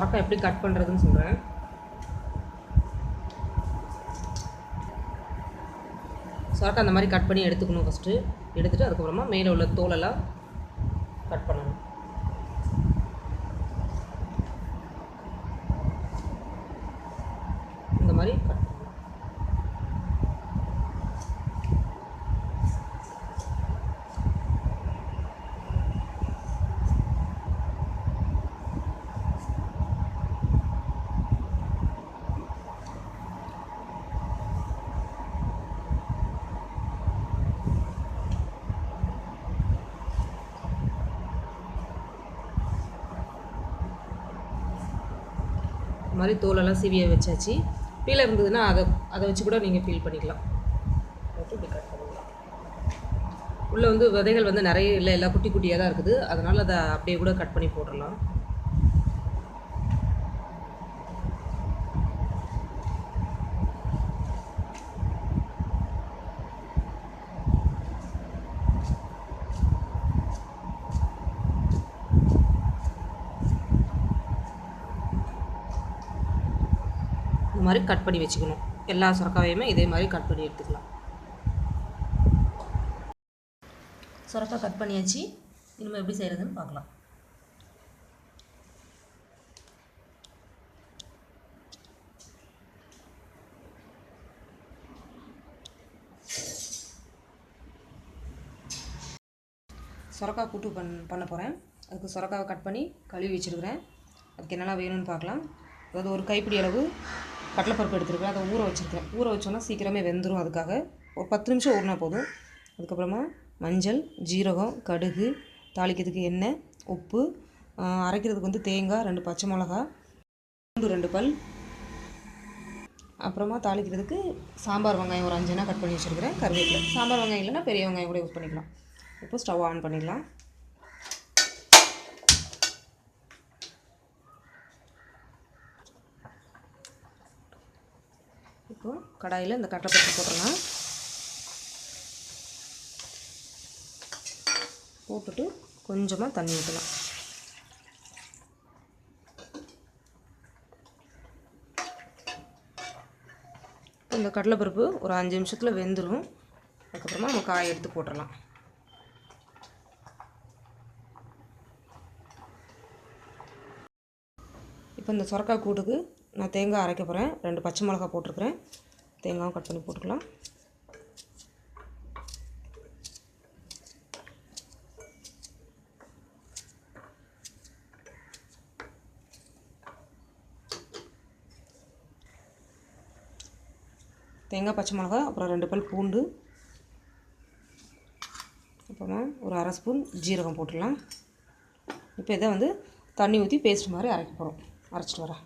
சுரக்காய் எப்படி கட் பண்ணுறதுன்னு சொல்கிறேன் சுரக்காய் அந்த மாதிரி கட் பண்ணி எடுத்துக்கணும் ஃபஸ்ட்டு எடுத்துகிட்டு அதுக்கப்புறமா மேலே உள்ள தோலெல்லாம் கட் பண்ணணும் இந்த மாதிரி கட் பண்ணணும் இந்த மாதிரி தோலெல்லாம் சீவிய வச்சாச்சு. பீல இருந்ததுன்னா அதை அதை வச்சு கூட நீங்கள் பீல் பண்ணிக்கலாம். இப்படி கட் பண்ணிக்கலாம். உள்ளே வந்து விதைகள் வந்து நிறைய இல்லை எல்லாம் குட்டி குட்டியாக தான் இருக்குது. அதனால் அதை அப்படியே கூட கட் பண்ணி போட்டுடலாம். இது மாதிரி கட் பண்ணி வச்சுக்கணும். எல்லா சுரக்காவையுமே இதே மாதிரி கட் பண்ணி எடுத்துக்கலாம். சுரக்காய் கட் பண்ணியாச்சு. இனிமேல் எப்படி செய்கிறதுன்னு பார்க்கலாம். சுரக்காய் கூட்டு பண் பண்ண போகிறேன் அதுக்கு சுரக்காவை கட் பண்ணி கழுவி வச்சுருக்கிறேன். அதுக்கு என்னெல்லாம் வேணும்னு பார்க்கலாம். அதாவது ஒரு கைப்பிடி அளவு கடலைப்பருப்பு எடுத்துருக்கேன். அதை ஊற வச்சுருக்கேன். ஊற வச்சோன்னா சீக்கிரமே வெந்துடும் அதுக்காக. ஒரு பத்து நிமிஷம் ஊறினா போதும். அதுக்கப்புறமா மஞ்சள் ஜீரகம் கடுகு தாளிக்கிறதுக்கு எண்ணெய் உப்பு அரைக்கிறதுக்கு வந்து தேங்காய் ரெண்டு பச்சை மிளகா பூண்டு ரெண்டு பல். அப்புறமா தாளிக்கிறதுக்கு சாம்பார் வெங்காயம் ஒரு அஞ்சுனா கட் பண்ணி வச்சுருக்கிறேன். கருவேப்பிலை. சாம்பார் வெங்காயம் இல்லைன்னா பெரிய வெங்காயம் கூட யூஸ் பண்ணிக்கலாம். இப்போ ஸ்டவ் ஆன் பண்ணிடலாம். இப்போ கடாயில் இந்த கடலைப்பருப்பு போட்டுடலாம். போட்டுட்டு கொஞ்சமாக தண்ணி ஊற்றலாம் இந்த கடலைப்பருப்பு ஒரு அஞ்சு நிமிஷத்தில் வெந்துடும் அதுக்கப்புறமா நம்ம காயை எடுத்து போட்டுடலாம். இப்போ இந்த சுரக்காய் கூட்டுக்கு நான் தேங்காய் அரைக்க போகிறேன் ரெண்டு பச்சை மிளகா போட்டிருக்கிறேன். தேங்காயும் கட் பண்ணி போட்டுக்கலாம். தேங்காய் பச்சை மிளகா அப்புறம் ரெண்டு பல் பூண்டு. அப்புறமா ஒரு அரை ஸ்பூன் ஜீரகம் போட்டுடலாம் இப்போ இதை வந்து தண்ணி ஊற்றி பேஸ்ட் மாதிரி அரைக்க போகிறோம் அரைச்சிட்டு வரேன்.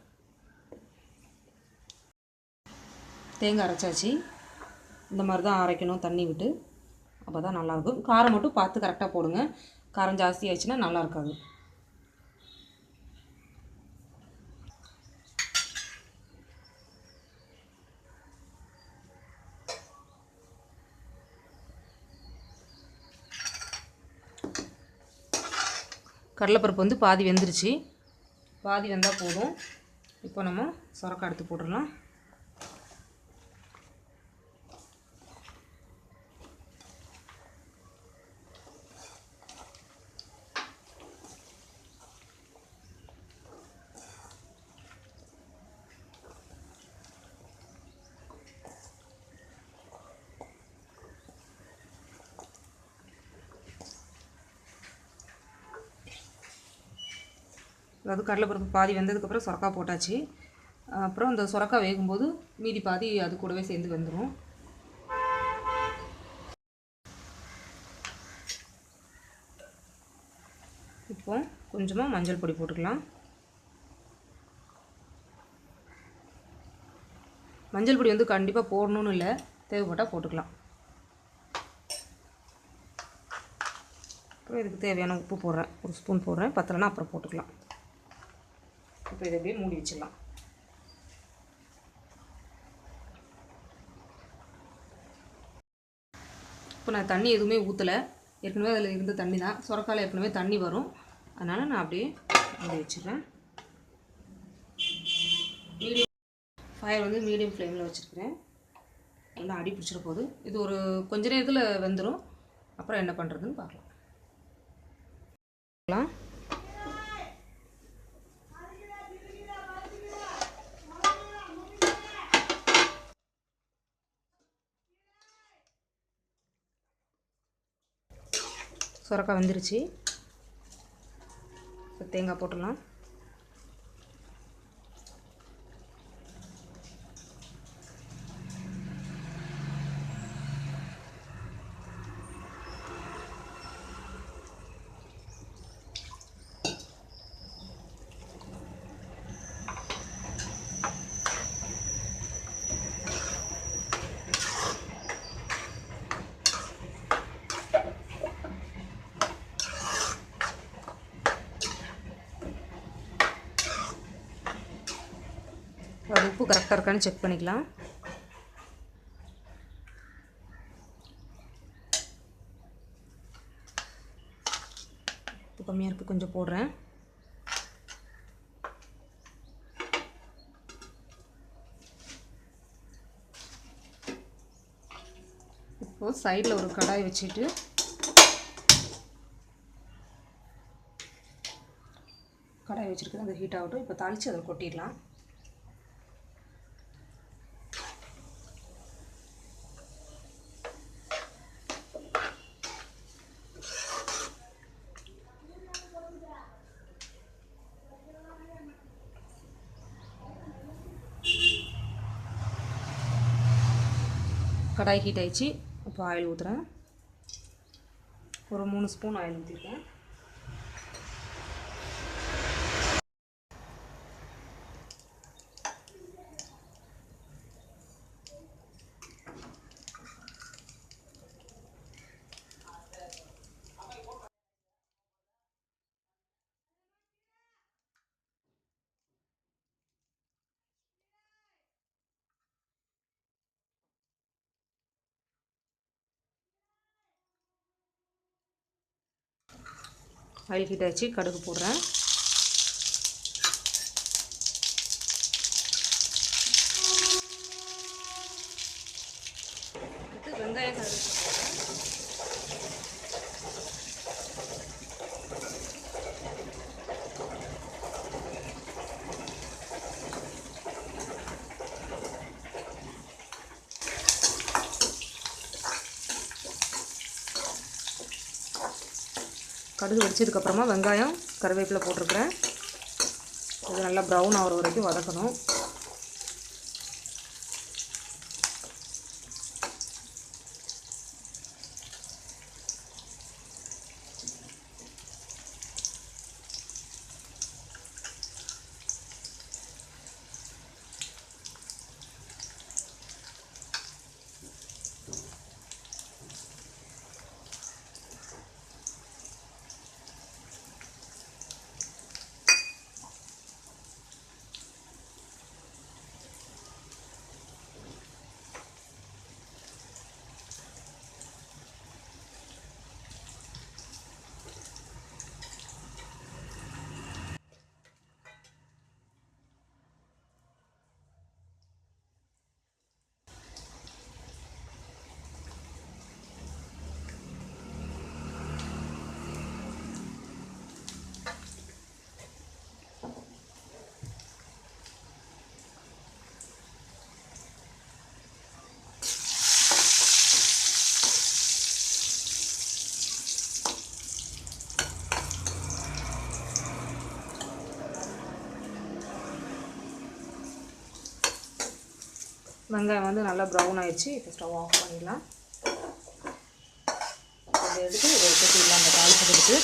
தேங்காய் அரைச்சாச்சு. இந்த மாதிரி தான் அரைக்கணும் தண்ணி விட்டு. அப்போ தான் நல்லாயிருக்கும் காரம் மட்டும் பார்த்து கரெக்டாக போடுங்க. காரம் ஜாஸ்தி ஆயிடுச்சுன்னா நல்லா இருக்காது. கடலைப்பருப்பு வந்து பாதி வெந்துருச்சு. பாதி வெந்தால் போதும். இப்போ நம்ம சுரக்காய் எடுத்து போட்டுடலாம். அதாவது கடலைப்பருப்பு பாதி வெந்ததுக்கப்புறம் சுரக்கா போட்டாச்சு. அப்புறம் அந்த சுரக்கா வேகும்போது மீதி பாதி அது கூடவே சேர்ந்து வெந்துடும் இப்போ கொஞ்சமாக மஞ்சள் பொடி போட்டுக்கலாம். மஞ்சள் பொடி வந்து கண்டிப்பாக போடணும்னு இல்லை. தேவைப்பட்டால் போட்டுக்கலாம். அப்புறம் இதுக்கு தேவையான உப்பு போடுறேன். ஒரு ஸ்பூன் போடுறேன். பத்தலைன்னா அப்புறம் போட்டுக்கலாம். இப்போ இதை அப்படியே மூடி வச்சிடலாம். இப்போ நான் தண்ணி எதுவுமே ஊற்றலை ஏற்கனவே அதில் இருந்த தண்ணி தான். சுரக்கால ஏற்கனவே தண்ணி வரும். அதனால் நான் அப்படியே மூடி வச்சிடுறேன். மீடியம் ஃபயர் வந்து மீடியம் ஃப்ளேமில் வச்சுருக்கிறேன். நல்லா அடி பிடிச்சிட போகுது. இது ஒரு கொஞ்ச நேரத்தில் வெந்துடும் அப்புறம் என்ன பண்ணுறதுன்னு பார்க்கலாம். சுரக்காய் வந்துருச்சு. தேங்காய் போட்டுடலாம் அது உப்பு கரெக்டாக இருக்கான்னு செக் பண்ணிக்கலாம். உப்பு கம்மியாக இருக்குது கொஞ்சம் போடுறேன். இப்போது சைடில் ஒரு கடாய் வச்சுட்டு கடாய் வச்சுருக்கேன் அது ஹீட் ஆகட்டும். இப்போ தாளித்து அதில் கொட்டிடலாம். கடாய் ஹீட் ஆயிடுச்சு. இப்போ ஆயில் ஊற்றுறேன் ஒரு மூணு ஸ்பூன் ஆயில் ஊற்றிருக்கேன் ஆயில் ஹீட் ஆச்சு கடுகு போடுறேன் அடுத்து வெங்காயம் கடுகு போடுறேன். கடுகு வெடிச்சதுக்கப்புறமா வெங்காயம் கருவேப்பிலை போட்டிருக்கிறேன். இது நல்லா ப்ரௌன் ஆகிற வரைக்கும் வதக்கணும். வெங்காயம் வந்து நல்லா ப்ரௌன் ஆயிடுச்சு. இப்போ ஸ்டவ் ஆஃப் பண்ணிடலாம். இதை எடுத்து இதை கொட்டிடலாம். அந்த தாளிப்பதற்கு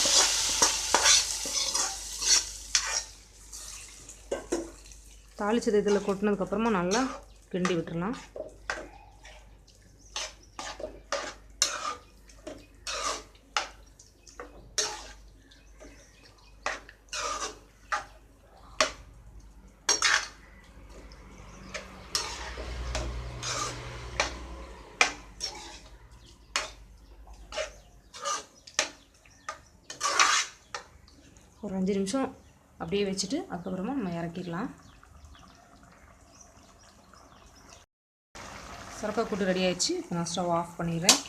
தாளிச்சது இதில் கொட்டினதுக்கப்புறமா நல்லா கிண்டி விட்டுறலாம் ஒரு அஞ்சு நிமிஷம் அப்படியே வச்சுட்டு அதுக்கப்புறமா நம்ம இறக்கிக்கலாம் சுரக்கா கூட்டு ரெடி ஆயிடுச்சு. இப்போ நான் ஸ்டவ் ஆஃப் பண்ணிடுறேன்.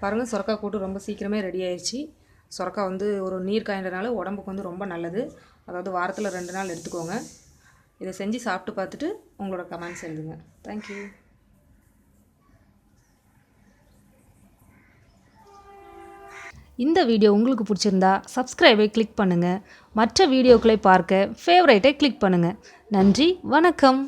பாருங்கள் சுரக்காய் கூட்டு ரொம்ப சீக்கிரமே ரெடி ஆயிடுச்சு. சுரக்காய் வந்து ஒரு நீர் காய்ன்றனால உடம்புக்கு வந்து ரொம்ப நல்லது. அதாவது வாரத்தில் ரெண்டு நாள் எடுத்துக்கோங்க. இதை செஞ்சு சாப்பிட்டு பார்த்துட்டு உங்களோட கமெண்ட்ஸ் எழுதுங்க. தேங்க்யூ இந்த வீடியோ உங்களுக்கு பிடிச்சிருந்தா சப்ஸ்கிரைபை கிளிக் பண்ணுங்கள் மற்ற வீடியோக்களை பார்க்க ஃபேவரைட்டை கிளிக் பண்ணுங்கள் நன்றி வணக்கம்.